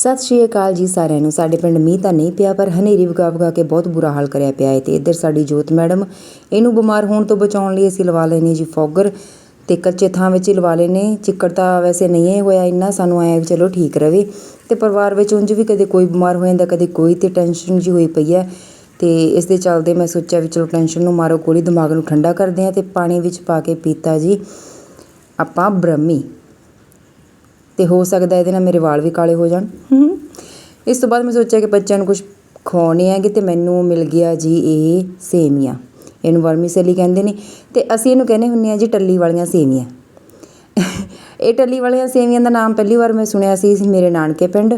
ਸਤਿ ਸ਼੍ਰੀ ਅਕਾਲ ਜੀ ਸਾਰਿਆਂ ਨੂੰ। ਸਾਡੇ ਪਿੰਡ ਮੀਂਹ ਤਾਂ ਨਹੀਂ ਪਿਆ, ਪਰ ਹਨੇਰੀ ਵਗਾ ਵਗਾ ਕੇ ਬਹੁਤ ਬੁਰਾ ਹਾਲ ਕਰਿਆ ਪਿਆ ਹੈ ਤੇ ਇੱਧਰ ਸਾਡੀ ਜੋਤ ਮੈਡਮ, ਇਹਨੂੰ ਬਿਮਾਰ ਹੋਣ ਤੋਂ ਬਚਾਉਣ ਲਈ ਅਸੀਂ ਲਵਾ ਲੈਨੇ ਜੀ ਫੋਗਰ ਤੇ ਕੱਚੇ ਥਾਂ ਵਿੱਚ ਹੀ ਲਵਾ ਲੈਨੇ ਚਿੱਕੜ ਤਾਂ ਵੈਸੇ ਨਹੀਂ ਹੋਇਆ ਇੰਨਾ, ਸਾਨੂੰ ਆਇਆ ਵੀ ਚਲੋ ਠੀਕ ਰਵੇ ਤੇ ਪਰਿਵਾਰ ਵਿੱਚ ਉਂਝ ਵੀ ਕਦੇ ਕੋਈ ਬਿਮਾਰ ਹੋ ਜਾਂਦਾ, ਕਦੇ ਕੋਈ ਤੇ ਟੈਨਸ਼ਨ ਜੀ ਹੋਈ ਪਈ ਹੈ ਤੇ ਇਸ ਦੇ ਚੱਲਦੇ ਮੈਂ ਸੋਚਿਆ ਵੀ ਚਲੋ ਟੈਨਸ਼ਨ ਨੂੰ ਮਾਰੋ, ਗੋਲੀ ਦਿਮਾਗ ਨੂੰ ਠੰਡਾ ਕਰਦੇ ਆ ਤੇ ਪਾਣੀ ਵਿੱਚ ਪਾ ਕੇ ਪੀਤਾ ਜੀ ਆਪਾਂ ਬ੍ਰਹਮੀ। ਤੇ ਹੋ ਸਕਦਾ ਇਹਦੇ ਨਾਲ ਮੇਰੇ ਵਾਲ ਵੀ ਕਾਲੇ ਹੋ ਜਾਣ। ਇਸ ਤੋਂ ਬਾਅਦ ਮੈਂ ਸੋਚਿਆ ਕਿ ਬੱਚਿਆਂ ਨੂੰ ਕੁਝ ਖਵਾਉਣੇ ਹੈਗੇ ਤੇ ਮੈਨੂੰ ਮਿਲ ਗਿਆ ਜੀ ਇਹ ਸੇਮੀਆਂ। ਇਹਨੂੰ ਵਰਮੀਸੈਲੀ ਕਹਿੰਦੇ ਨੇ ਤੇ ਅਸੀਂ ਇਹਨੂੰ ਕਹਿੰਦੇ ਹੁੰਨੇ ਆ ਜੀ ਟੱਲੀ ਵਾਲੀਆਂ ਸੇਮੀਆਂ। ਇਹ ਟੱਲੀ ਵਾਲੀਆਂ ਸੇਮੀਆਂ ਦਾ ਨਾਮ ਪਹਿਲੀ ਵਾਰ ਮੈਂ ਸੁਣਿਆ ਸੀ ਮੇਰੇ ਨਾਨਕੇ ਪਿੰਡ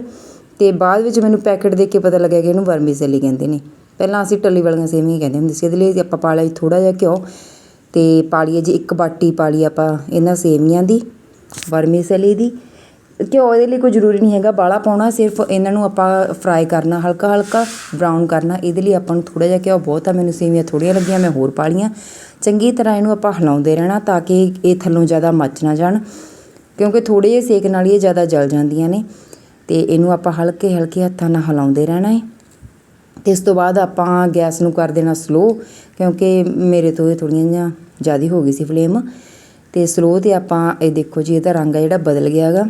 ਤੇ ਬਾਅਦ ਵਿੱਚ ਮੈਨੂੰ ਪੈਕਟ ਦੇਖ ਕੇ ਪਤਾ ਲੱਗਿਆ ਕਿ ਇਹਨੂੰ ਵਰਮੀਸੈਲੀ ਕਹਿੰਦੇ ਨੇ। ਪਹਿਲਾਂ ਅਸੀਂ ਟੱਲੀ ਵਾਲੀਆਂ ਸੇਮੀਆਂ ਕਹਿੰਦੇ ਹੁੰਦੇ ਸੀ। ਇਹਦੇ ਲਈ ਆਪਾਂ ਪਾ ਲਿਆ ਥੋੜਾ ਜਿਹਾ ਘਿਓ ਤੇ ਪਾ ਲਈਏ ਜੀ ਇੱਕ ਬਾਟੀ ਪਾ ਲਈ ਆਪਾਂ ਇਹਨਾਂ ਸੇਮੀਆਂ ਦੀ ਵਰਮੀਸੈਲੀ ਦੀ ਘਿਓ ਇਹਦੇ ਲਈ ਕੋਈ ਜ਼ਰੂਰੀ ਨਹੀਂ ਹੈਗਾ। ਬਾਲਾ ਪਾਉਣਾ ਸਿਰਫ ਇਹਨਾਂ ਨੂੰ ਆਪਾਂ ਫਰਾਈ ਕਰਨਾ, ਹਲਕਾ ਹਲਕਾ ਬਰਾਊਨ ਕਰਨਾ। ਇਹਦੇ ਲਈ ਆਪਾਂ ਨੂੰ ਥੋੜਾ ਜਿਹਾ ਘਿਓ ਬਹੁਤ ਆ, ਮੈਨੂੰ ਸੇਵੀਆਂ ਥੋੜ੍ਹੀਆਂ ਲੱਗੀਆਂ, ਮੈਂ ਹੋਰ ਪਾ ਲਈਆਂ। ਚੰਗੀ ਤਰ੍ਹਾਂ ਇਹਨੂੰ ਆਪਾਂ ਹਿਲਾਉਂਦੇ ਰਹਿਣਾ ਤਾਂ ਕਿ ਇਹ ਥੱਲੋਂ ਜ਼ਿਆਦਾ ਮੱਚ ਨਾ ਜਾਣ, ਕਿਉਂਕਿ ਥੋੜੇ ਜਿਹੇ ਸੇਕ ਨਾਲ ਹੀ ਇਹ ਜ਼ਿਆਦਾ ਜਲ ਜਾਂਦੀਆਂ ਨੇ। ਤੇ ਇਹਨੂੰ ਆਪਾਂ ਹਲਕੇ ਹਲਕੇ ਹੱਥਾਂ ਨਾਲ ਹਿਲਾਉਂਦੇ ਰਹਿਣਾ ਹੈ। ਤੇ ਇਸ ਤੋਂ ਬਾਅਦ ਆਪਾਂ ਗੈਸ ਨੂੰ ਕਰ ਦੇਣਾ ਸਲੋ ਕਿਉਂਕਿ ਮੇਰੇ ਤੋਂ ਇਹ ਥੋੜ੍ਹੀਆਂ ਜਿਹੀਆਂ ਜ਼ਿਆਦਾ ਹੋ ਗਈ ਸੀ ਫਲੇਮ ਤੇ ਸਲੋ ਤੇ ਆਪਾਂ, ਇਹ ਦੇਖੋ ਜੀ, ਇਹਦਾ ਰੰਗ ਆ ਜਿਹੜਾ ਬਦਲ ਗਿਆ ਹੈਗਾ।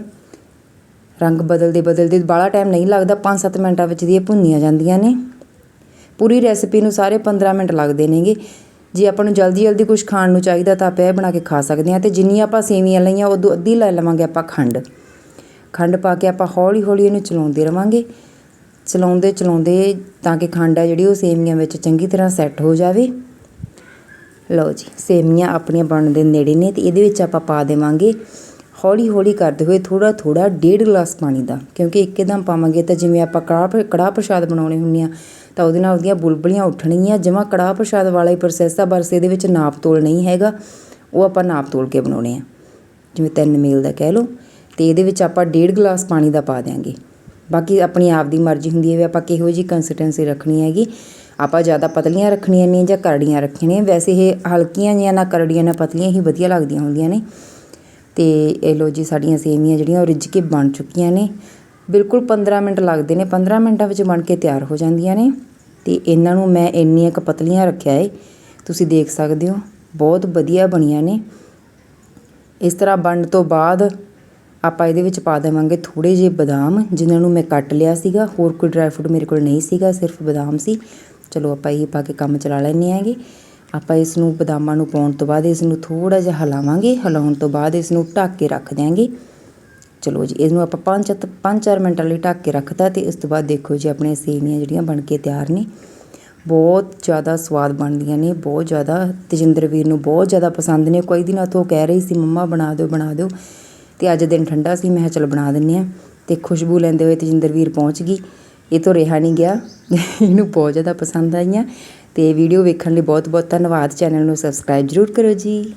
ਰੰਗ ਬਦਲਦੇ ਬਦਲਦੇ ਬਾਹਲਾ ਟਾਈਮ ਨਹੀਂ ਲੱਗਦਾ 5-7 ਮਿੰਟਾਂ ਵਿੱਚ ਦੀ ਇਹ ਭੁੰਨੀਆਂ ਜਾਂਦੀਆਂ ਨੇ। ਪੂਰੀ ਰੈਸਪੀ ਨੂੰ ਸਾਰੇ 15 ਮਿੰਟ ਲੱਗਦੇ ਨੇਗੇ। ਜੇ ਆਪਾਂ ਨੂੰ ਜਲਦੀ ਜਲਦੀ ਕੁਝ ਖਾਣ ਨੂੰ ਚਾਹੀਦਾ ਤਾਂ ਆਪਾਂ ਇਹ ਬਣਾ ਕੇ ਖਾ ਸਕਦੇ ਹਾਂ ਤੇ ਜਿੰਨੀ ਆਪਾਂ ਸੇਵੀਆਂ ਲਈਆਂ, ਉਦੋਂ ਅੱਧੀ ਲੈ ਲਵਾਂਗੇ ਆਪਾਂ ਖੰਡ। ਖੰਡ ਪਾ ਕੇ ਆਪਾਂ ਹੌਲੀ ਹੌਲੀ ਇਹਨੂੰ ਚਲਾਉਂਦੇ ਰਵਾਂਗੇ। ਚਲਾਉਂਦੇ ਚਲਾਉਂਦੇ ਤਾਂ ਕਿ ਖੰਡ ਆ ਜਿਹੜੀ ਉਹ ਸੇਵੀਆਂ ਵਿੱਚ ਚੰਗੀ ਤਰ੍ਹਾਂ ਸੈੱਟ ਹੋ ਜਾਵੇ। ਲਓ ਜੀ, ਸੇਵੀਆਂ ਆਪਣੀਆਂ ਬਣਨ ਦੇ ਨੇੜੇ ਨੇ ਤੇ ਇਹਦੇ ਵਿੱਚ ਆਪਾਂ ਪਾ ਦੇਵਾਂਗੇ ਹੌਲੀ ਹੌਲੀ ਕਰਦੇ ਹੋਏ ਥੋੜਾ ਥੋੜਾ ਡੇਢ ਗਲਾਸ ਪਾਣੀ ਦਾ, ਕਿਉਂਕਿ ਇੱਕਦਮ ਪਾਵਾਂਗੇ ਤਾਂ ਜਿਵੇਂ ਆਪਾਂ ਕੜਾਹ ਕੜਾਹ ਪ੍ਰਸ਼ਾਦ ਬਣਾਉਣੇ ਹੁੰਦੇ ਆ, ਤਾਂ ਉਹਦੇ ਨਾਲ ਉਹਦੀਆਂ ਬੁਲਬਲੀਆਂ ਉੱਠਣਗੀਆਂ, ਜਮਾ ਕੜਾਹ ਪ੍ਰਸ਼ਾਦ ਵਾਲਾ ਹੀ ਪ੍ਰੋਸੈਸ ਆ ਬਸ ਇਹਦੇ ਵਿੱਚ ਨਾਪ ਤੋਲ ਨਹੀਂ ਹੈਗਾ, ਉਹ ਆਪਾਂ ਨਾਪ ਤੋਲ ਕੇ ਬਣਾਉਣੇ ਆ। ਜਿਵੇਂ ਤਿੰਨ ਮੀਲ ਦਾ ਕਹਿ ਲਓ, ਤੇ ਇਹਦੇ ਵਿੱਚ ਆਪਾਂ ਡੇਢ ਗਲਾਸ ਪਾਣੀ ਦਾ ਪਾ ਦਿਆਂਗੇ। ਬਾਕੀ ਆਪਣੀ ਆਪ ਦੀ ਮਰਜ਼ੀ ਹੁੰਦੀ ਹੈ ਵੀ ਆਪਾਂ ਕਿਹੋ ਜੀ ਕੰਸਿਸਟੈਂਸੀ ਰੱਖਣੀ ਹੈਗੀ। ਆਪਾਂ ਜ਼ਿਆਦਾ ਪਤਲੀਆਂ ਰੱਖਣੀਆਂ ਨੇ ਜਾਂ ਕਰੜੀਆਂ ਰੱਖਣੀਆਂ, ਵੈਸੇ ਇਹ ਹਲਕੀਆਂ ਜਾਂ ਨਾ ਕਰੜੀਆਂ ਨਾ ਪਤਲੀਆਂ ਹੀ ਵਧੀਆ ਲੱਗਦੀਆਂ ਹੁੰਦੀਆਂ ਨੇ। ਤੇ ਇਹ ਲੋ ਜੀ ਸਾਡੀਆਂ ਸੇਵੀਆਂ ਜਿਹੜੀਆਂ ਉਹ ਰਿੱਝ ਕੇ ਬਣ ਚੁੱਕੀਆਂ ਨੇ। ਬਿਲਕੁਲ 15 ਮਿੰਟ ਲੱਗਦੇ ਨੇ। 15 ਮਿੰਟਾਂ ਵਿੱਚ ਬਣ ਕੇ ਤਿਆਰ ਹੋ ਜਾਂਦੀਆਂ ਨੇ। ਤੇ ਇਹਨਾਂ ਨੂੰ ਮੈਂ ਇੰਨੀਆਂ ਕੁ ਪਤਲੀਆਂ ਰੱਖਿਆ ਏ। ਤੁਸੀਂ ਦੇਖ ਸਕਦੇ ਹੋ, ਬਹੁਤ ਵਧੀਆ ਬਣੀਆਂ ਨੇ। ਇਸ ਤਰ੍ਹਾਂ ਬਣਨ ਤੋਂ ਬਾਅਦ ਆਪਾਂ ਇਹਦੇ ਵਿੱਚ ਪਾ ਦੇਵਾਂਗੇ ਥੋੜੇ ਜਿਹੇ ਬਦਾਮ, ਜਿਨ੍ਹਾਂ ਨੂੰ ਮੈਂ ਕੱਟ ਲਿਆ ਸੀਗਾ। ਹੋਰ ਕੋਈ ਡਰਾਈ ਫਰੂਟ ਮੇਰੇ ਕੋਲ ਨਹੀਂ ਸੀਗਾ, ਸਿਰਫ ਬਦਾਮ ਸੀ। ਚਲੋ ਆਪਾਂ ਇਹ ਪਾ ਕੇ ਕੰਮ ਚਲਾ ਲੈਂਦੇ ਆਂਗੇ ਆਪਾਂ ਇਸ ਨੂੰ ਬਦਾਮਾਂ ਨੂੰ ਪਾਉਣ ਤੋਂ ਬਾਅਦ ਇਸ ਨੂੰ ਥੋੜਾ ਜਿਹਾ ਹਿਲਾਵਾਂਗੇ, ਹਿਲਾਉਣ ਤੋਂ ਬਾਅਦ ਇਸ ਨੂੰ ਢੱਕ ਕੇ ਰੱਖ ਦਿਆਂਗੇ। ਚਲੋ ਜੀ, ਇਸ ਨੂੰ ਆਪਾਂ 5 5-4 ਮਿੰਟਾਂ ਲਈ ਢੱਕ ਕੇ ਰੱਖਤਾ ਤੇ ਇਸ ਤੋਂ ਬਾਅਦ ਦੇਖੋ ਜੀ, ਆਪਣੀਆਂ ਸੇਵੀਆਂ ਜਿਹੜੀਆਂ ਬਣ ਕੇ ਤਿਆਰ ਨੇ, ਬਹੁਤ ਜ਼ਿਆਦਾ ਸਵਾਦ ਬਣਦੀਆਂ ਨੇ, ਬਹੁਤ ਜ਼ਿਆਦਾ, ਤੇਜਿੰਦਰ ਵੀਰ ਨੂੰ ਬਹੁਤ ਜ਼ਿਆਦਾ ਪਸੰਦ ਨੇ। ਕੋਈ ਦਿਨ ਤੋਂ ਕਹਿ ਰਹੀ ਸੀ, ਮੰਮਾ, ਬਣਾ ਦਿਓ ਬਣਾ ਦਿਓ। ਤੇ ਅੱਜ ਦਿਨ ਠੰਡਾ ਸੀ, ਮੈਂ ਕਿਹਾ, ਚਲ ਬਣਾ ਦਿੰਨੇ ਆ ਤੇ ਖੁਸ਼ਬੂ ਲੈਂਦੇ ਹੋਏ ਤੇਜਿੰਦਰ ਵੀਰ ਪਹੁੰਚ ਗਈ। ਇਹ ਤੋਂ ਰਿਹਾ ਨਹੀਂ ਗਿਆ। ਇਹਨੂੰ ਬਹੁਤ ਜ਼ਿਆਦਾ ਪਸੰਦ ਆਈਆਂ। ਤੇ ਵੀਡੀਓ ਵੇਖਣ ਲਈ ਬਹੁਤ ਬਹੁਤ ਧੰਨਵਾਦ। ਚੈਨਲ ਨੂੰ ਸਬਸਕ੍ਰਾਈਬ ਜ਼ਰੂਰ ਕਰੋ ਜੀ।